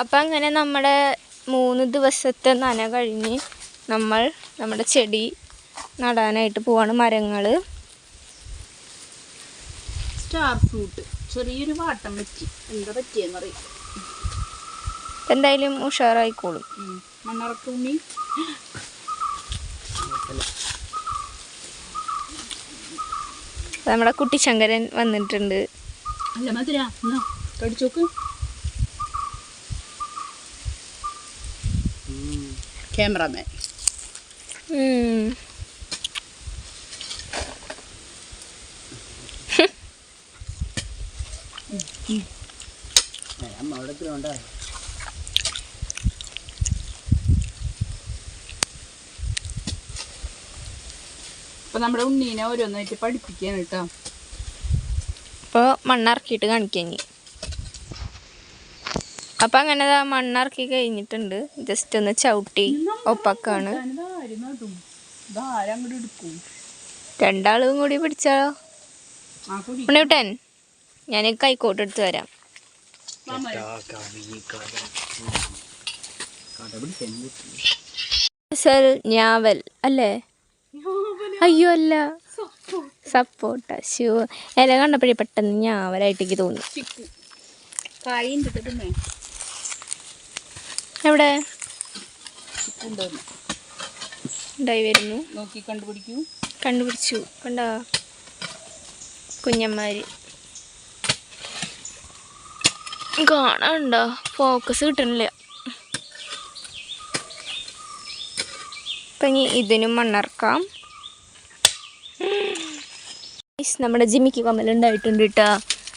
അപ്പം അങ്ങനെ നമ്മുടെ മൂന്ന് ദിവസത്തെ നന കഴിഞ്ഞ് നമ്മൾ നമ്മുടെ ചെടി നടാനായിട്ട് പോവാണ് മരങ്ങൾ സ്റ്റാർ ഫ്രൂട്ട് ചെറിയൊരു വാട്ടം പറ്റി. എന്താ പറ്റിയെന്ന് അറിയാം എന്തായാലും ഉഷാറായിക്കോളും. മണ്ണറക്കുണ്ണി നമ്മുടെ കുട്ടിശങ്കരൻ വന്നിട്ടുണ്ട്. അല്ല മധുര കടിച്ചോക്ക്. ക്യാമറാമാൻ ഉം. അമ്മ അവിടെ എത്ര ഉണ്ടാ? അപ്പൊ നമ്മുടെ ഉണ്ണീനെ ഓരോന്നായിട്ട് പഠിപ്പിക്കാണ് കേട്ടോ. അപ്പോൾ മണ്ണിറക്കിയിട്ട് കാണിക്കാം ഇനി. അപ്പം അങ്ങനെ മണ്ണാർക്കി മണ്ണിറക്കി കഴിഞ്ഞിട്ടുണ്ട്. ജസ്റ്റ് ഒന്ന് ചവിട്ടി ഒപ്പക്കാണ്. രണ്ടാളും കൂടി കുടി ഉണ്ണിവിട്ടൻ ഞാൻ കൈക്കോട്ട് എടുത്ത് വരാം. ഞാവൽ അല്ലേ? അയ്യോ അല്ല. സപ്പോട്ട ശിവ ഇല കണ്ടപ്പോഴേ പെട്ടെന്ന് ഞാവലായിട്ടേക്ക് കിട്ടുന്നേ എവിടെ? ഉണ്ടായി വരുന്നു. നോക്കി കണ്ടുപിടിക്കൂ. കണ്ടുപിടിച്ചു. കണ്ടോ? കുഞ്ഞന്മാര് കാണാണ്ടോ ഫോക്കസ് കിട്ടണില്ല അപ്പം ഇനി ഇതിനും മണ്ണറക്കാം നമ്മുടെ ജിമ്മിക്ക് കമ്മലുണ്ടായിട്ടുണ്ട് കേട്ടോ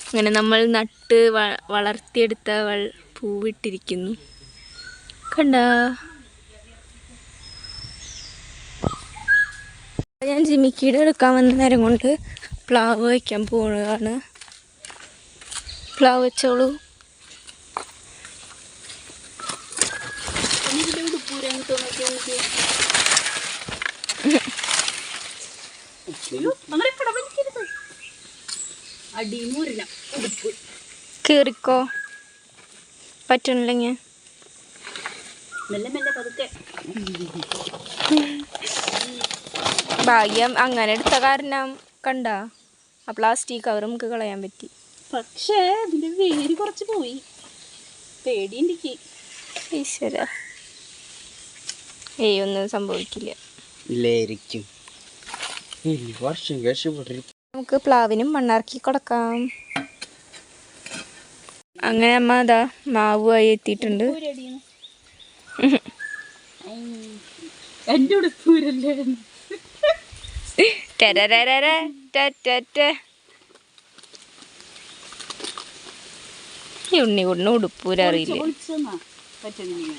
അങ്ങനെ നമ്മൾ നട്ട് വളർത്തിയെടുത്ത പൂവിട്ടിരിക്കുന്നു. കണ്ടോ? ഞാൻ ജിമിക്കിയുടെ എടുക്കാൻ വന്ന നേരം കൊണ്ട് പ്ലാവ് വയ്ക്കാൻ പോവുകയാണ്. പ്ലാവ് വെച്ചോളൂ. കീറിക്കോ. പറ്റണില്ലെങ്കിൽ മെല്ലെ മെല്ലെ പതുക്കെ. ഭാഗ്യം അങ്ങനെ എടുത്ത കാരണം കണ്ട? ആ പ്ലാസ്റ്റിക് കവർ നമുക്ക് കളയാൻ പറ്റി. പക്ഷേ ഇതിന്റെ വേര് കുറച്ച് പോയി. പേടിയുണ്ടെക്ക്. ഈശ്വര. ഏയ് ഒന്നും സംഭവിക്കില്ല. ഇല്ലായിരിക്കും ഈ വർഷം കഷ്ടപ്പെട്ടൊരു നമുക്ക് പ്ലാവിനും മണ്ണാർക്കി കൊടുക്കാം. അങ്ങനെ അമ്മ അതാ മാവുമായി എത്തിയിട്ടുണ്ട്. എന്റെ ഉടുപ്പൂരല്ലേ. ഈ ഉണ്ണിക്കുട്ടിന് ഉടുപ്പൂര അറിയില്ല? പറ്റുന്നില്ല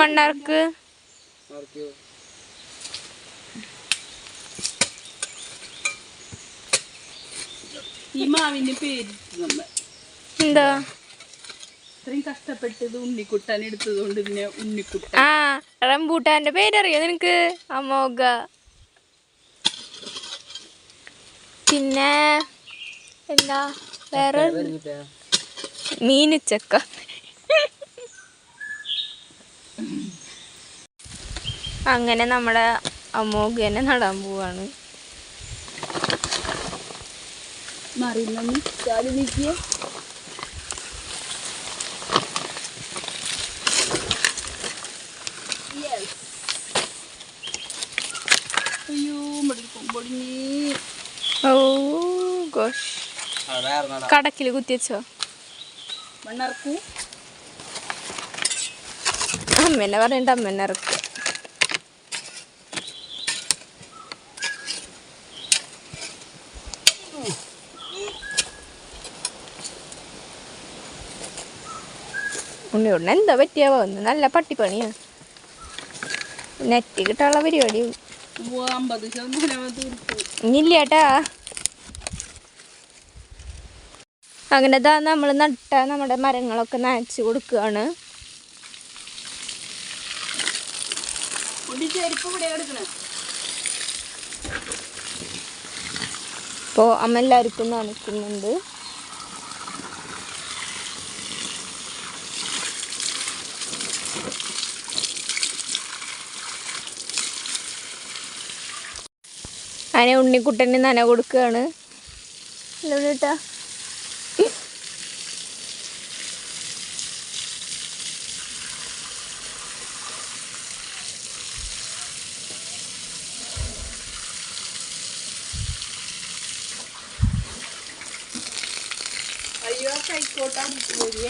മണ്ണാർക്ക് ഈ മാവിന്റെ പേര് നമ്മ എന്താ? ഇത്രയും കഷ്ടപ്പെട്ടത് ഉണ്ണിക്കുട്ടൻ എടുത്തത് കൊണ്ട് ഇതിനെ ഉണ്ണിക്കുട്ടൻ. ആ റംബൂട്ടാന്റെ പേരറിയോ നിനക്ക്? അമോഘ. പിന്നെ എന്താ? വേറെ മീനച്ചക്ക. അങ്ങനെ നമ്മുടെ അമോഘനെ നടാൻ പോവാണ്. മറിയുന്നു നീക്കിയ അയ്യോ പൊടിഞ്ഞി ഓ ഗോഷ്. കടക്കിൽ കുത്തിച്ചോ മണ്ണറക്കൂ. അമ്മേനെ പറയണ്ട അമ്മേനെ ഉണ്ണി ഉണ്ണിയോടിന് എന്താ പറ്റിയാവോ? ഒന്ന് നല്ല പട്ടിപ്പണിയാ. നെറ്റ് കിട്ടാനുള്ള പരിപാടി. ഇനില്ലേട്ടാ അങ്ങനെ ദാ നമ്മൾ നട്ട നമ്മുടെ മരങ്ങളൊക്കെ നനച്ച് കൊടുക്കുകയാണ് അപ്പോ അമ്മ എല്ലാവർക്കും നനയ്ക്കുന്നുണ്ട്. അങ്ങനെ ഉണ്ണിക്കുട്ടന് നന കൊടുക്കുകയാണ് ഉണ്ണിട്ടാ അയ്യോ കൈക്കോട്ടാണ് പോയി